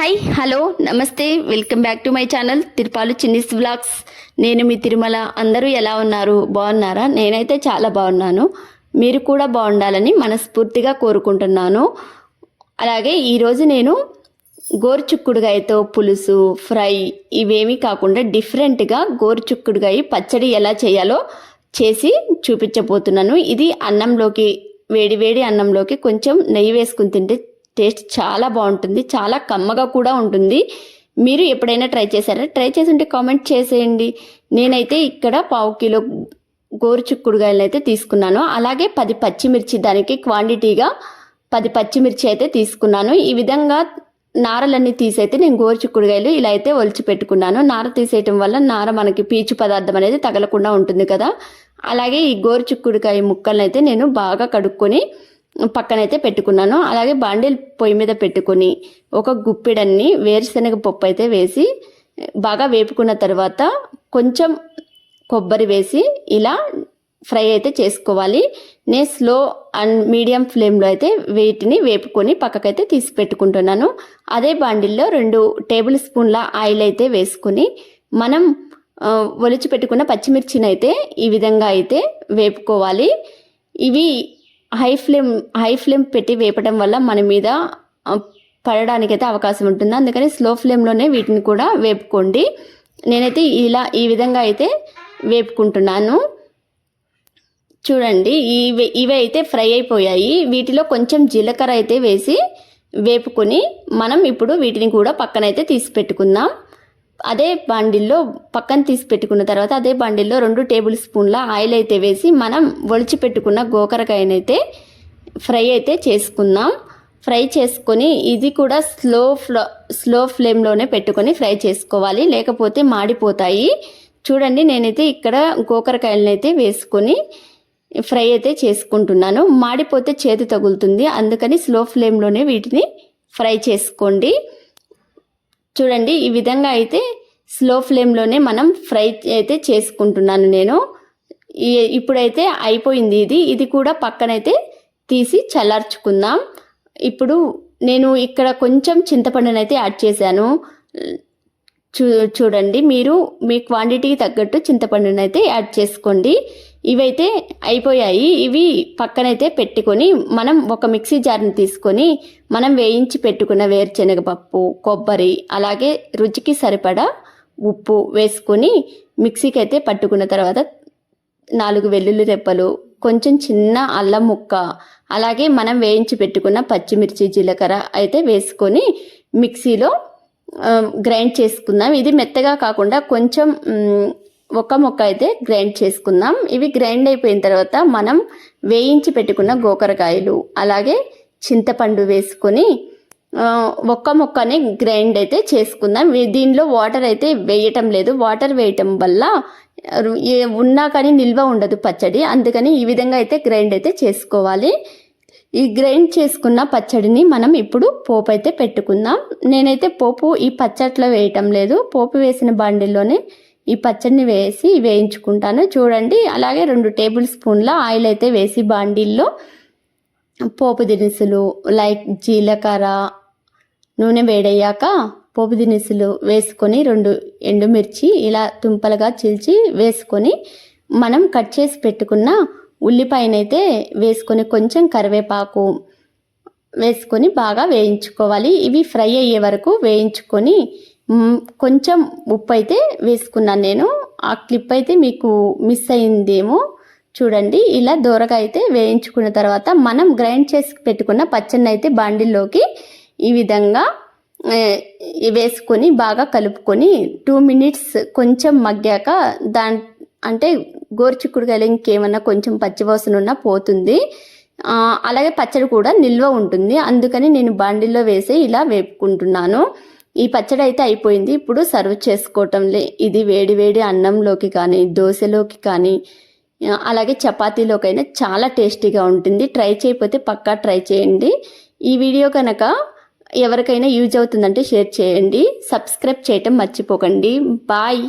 Hi hello నమస్తే welcome back to my channel Tirupalu Chinnis vlogs. నేను మీ తిరుమల. అందరూ ఎలా ఉన్నారు? బాగున్నారా? నేనైతే చాలా బాగున్నాను. మీరు కూడా బాగుండాలని మనస్ఫూర్తిగా కోరుకుంటున్నాను. అలాగే ఈరోజు నేను గోరుచుక్కుడుగాయతో పులుసు ఫ్రై ఇవేమీ కాకుండా డిఫరెంట్గా గోరుచుక్కుడుగాయ పచ్చడి ఎలా చేయాలో చేసి చూపించబోతున్నాను. ఇది అన్నంలోకి వేడి వేడి అన్నంలోకి కొంచెం నెయ్యి వేసుకుని తింటే టేస్ట్ చాలా బాగుంటుంది చాలా కమ్మగా కూడా ఉంటుంది. మీరు ఎప్పుడైనా ట్రై చేశారా? ట్రై చేసి ఉంటే కామెంట్ చేసేయండి. నేనైతే ఇక్కడ పావు కిలో గోరుచుక్కుడుగాయలు అయితే తీసుకున్నాను. అలాగే పది పచ్చిమిర్చి దానికి క్వాంటిటీగా పది పచ్చిమిర్చి అయితే తీసుకున్నాను. ఈ విధంగా నారలన్నీ తీసైతే నేను గోరుచుక్కుడుగాయలు ఇలా అయితే ఒలిచి పెట్టుకున్నాను. నార తీసేయటం వల్ల నార మనకి పీచు పదార్థం అనేది తగలకుండా ఉంటుంది కదా. అలాగే ఈ గోరుచుక్కుడుకాయ ముక్కలను అయితే నేను బాగా కడుక్కొని పక్కనైతే పెట్టుకున్నాను. అలాగే బాండిల్ పొయ్యి మీద పెట్టుకొని ఒక గుప్పిడన్ని వేరుశనగ పప్పు అయితే వేసి బాగా వేపుకున్న తర్వాత కొంచెం కొబ్బరి వేసి ఇలా ఫ్రై అయితే చేసుకోవాలి. నేను స్లో అండ్ మీడియం ఫ్లేమ్లో అయితే వీటిని వేపుకొని పక్కకైతే తీసి పెట్టుకుంటున్నాను. అదే బాండిల్లో రెండు టేబుల్ స్పూన్ల ఆయిల్ అయితే వేసుకొని మనం ఒలిచి పెట్టుకున్న పచ్చిమిర్చిని అయితే ఈ విధంగా అయితే వేపుకోవాలి. ఇవి హై ఫ్లేమ్ హై ఫ్లేమ్ పెట్టి వేపడం వల్ల మన మీద పడడానికైతే అవకాశం ఉంటుంది. అందుకని స్లో ఫ్లేమ్లోనే వీటిని కూడా వేపుకోండి. నేనైతే ఇలా ఈ విధంగా అయితే వేపుకుంటున్నాను. చూడండి ఇవి ఇవి అయితే ఫ్రై అయిపోయాయి. వీటిలో కొంచెం జీలకర్ర అయితే వేసి వేపుకొని మనం ఇప్పుడు వీటిని కూడా పక్కనైతే తీసి పెట్టుకుందాం. అదే బాండిల్లో పక్కన తీసి పెట్టుకున్న తర్వాత అదే బాండిల్లో రెండు టేబుల్ స్పూన్ల ఆయిల్ అయితే వేసి మనం ఒలిచి పెట్టుకున్న గోకరకాయనైతే ఫ్రై అయితే చేసుకుందాం. ఫ్రై చేసుకొని ఇది కూడా స్లో ఫ్లో స్లో ఫ్లేమ్లోనే పెట్టుకొని ఫ్రై చేసుకోవాలి. లేకపోతే మాడిపోతాయి. చూడండి నేనైతే ఇక్కడ గోకరకాయలనైతే వేసుకొని ఫ్రై అయితే చేసుకుంటున్నాను. మాడిపోతే చేతి తగులుతుంది. అందుకని స్లో ఫ్లేమ్లోనే వీటిని ఫ్రై చేసుకోండి. చూడండి ఈ విధంగా అయితే స్లో ఫ్లేమ్లోనే మనం ఫ్రై అయితే చేసుకుంటున్నాను నేను. ఇప్పుడైతే అయిపోయింది ఇది. ఇది కూడా పక్కనైతే తీసి చల్లార్చుకుందాం. ఇప్పుడు నేను ఇక్కడ కొంచెం చింతపండునైతే యాడ్ చేశాను. చూ చూడండి మీరు మీ క్వాంటిటీకి తగ్గట్టు చింతపండునైతే యాడ్ చేసుకోండి. ఇవైతే అయిపోయాయి. ఇవి పక్కనైతే పెట్టుకొని మనం ఒక మిక్సీ జార్ని తీసుకొని మనం వేయించి పెట్టుకున్న వేరుశనగపప్పు కొబ్బరి అలాగే రుచికి సరిపడా ఉప్పు వేసుకొని మిక్సీకి అయితే పట్టుకున్న తర్వాత నాలుగు వెల్లుల్లి రెప్పలు కొంచెం చిన్న అల్లం ముక్క అలాగే మనం వేయించి పెట్టుకున్న పచ్చిమిర్చి జీలకర్ర అయితే వేసుకొని మిక్సీలో గ్రైండ్ చేసుకుందాం. ఇది మెత్తగా కాకుండా కొంచెం ఒక మొక్క అయితే గ్రైండ్ చేసుకుందాం. ఇవి గ్రైండ్ అయిపోయిన తర్వాత మనం వేయించి పెట్టుకున్న గోకరకాయలు అలాగే చింతపండు వేసుకొని ఒక్క మొక్కని గ్రైండ్ అయితే చేసుకుందాం. దీనిలో వాటర్ అయితే వేయటం లేదు. వాటర్ వేయటం వల్ల ఏ- ఉన్నా కానీ నిల్వ ఉండదు పచ్చడి. అందుకని ఈ విధంగా అయితే గ్రైండ్ అయితే చేసుకోవాలి. ఈ గ్రైండ్ చేసుకున్న పచ్చడిని మనం ఇప్పుడు పోపు అయితే పెట్టుకుందాం. నేనైతే పోపు ఈ పచ్చట్లో వేయటం లేదు. పోపు వేసిన బాండిల్లోనే ఈ పచ్చడిని వేసి వేయించుకుంటాను. చూడండి అలాగే రెండు టేబుల్ స్పూన్ల ఆయిల్ అయితే వేసి బాండిల్లో పోపు దినుసులు లైక్ జీలకర్ర నూనె వేడయ్యాక పోపు దినుసులు వేసుకొని రెండు ఎండుమిర్చి ఇలా తుంపలుగా చీల్చి వేసుకొని మనం కట్ చేసి పెట్టుకున్న ఉల్లిపాయనైతే వేసుకొని కొంచెం కరివేపాకు వేసుకొని బాగా వేయించుకోవాలి. ఇవి ఫ్రై అయ్యే వరకు వేయించుకొని కొంచెం ఉప్పు అయితే వేసుకున్నాను నేను. ఆ క్లిప్ అయితే మీకు మిస్ అయిందేమో చూడండి. ఇలా దూరగా అయితే వేయించుకున్న తర్వాత మనం గ్రైండ్ చేసి పెట్టుకున్న పచ్చడిని అయితే బాండిల్లోకి ఈ విధంగా వేసుకొని బాగా కలుపుకొని టూ మినిట్స్ కొంచెం మగ్గాక దాని అంటే గోరుచిక్కుడుకాయలు ఇంకేమన్నా కొంచెం పచ్చివాసన ఉన్నా పోతుంది. అలాగే పచ్చడి కూడా నిల్వ ఉంటుంది. అందుకని నేను బాండిల్లో వేసి ఇలా వేపుకుంటున్నాను. ఈ పచ్చడి అయితే అయిపోయింది. ఇప్పుడు సర్వ్ చేసుకోవటంలే ఇది వేడి వేడి అన్నంలోకి కానీ దోశలోకి కానీ అలాగే చపాతీలోకైనా చాలా టేస్టీగా ఉంటుంది. ట్రై చేయకపోతే పక్కా ట్రై చేయండి. ఈ వీడియో కనుక ఎవరికైనా యూజ్ అవుతుందంటే షేర్ చేయండి. సబ్స్క్రైబ్ చేయటం మర్చిపోకండి. బాయ్.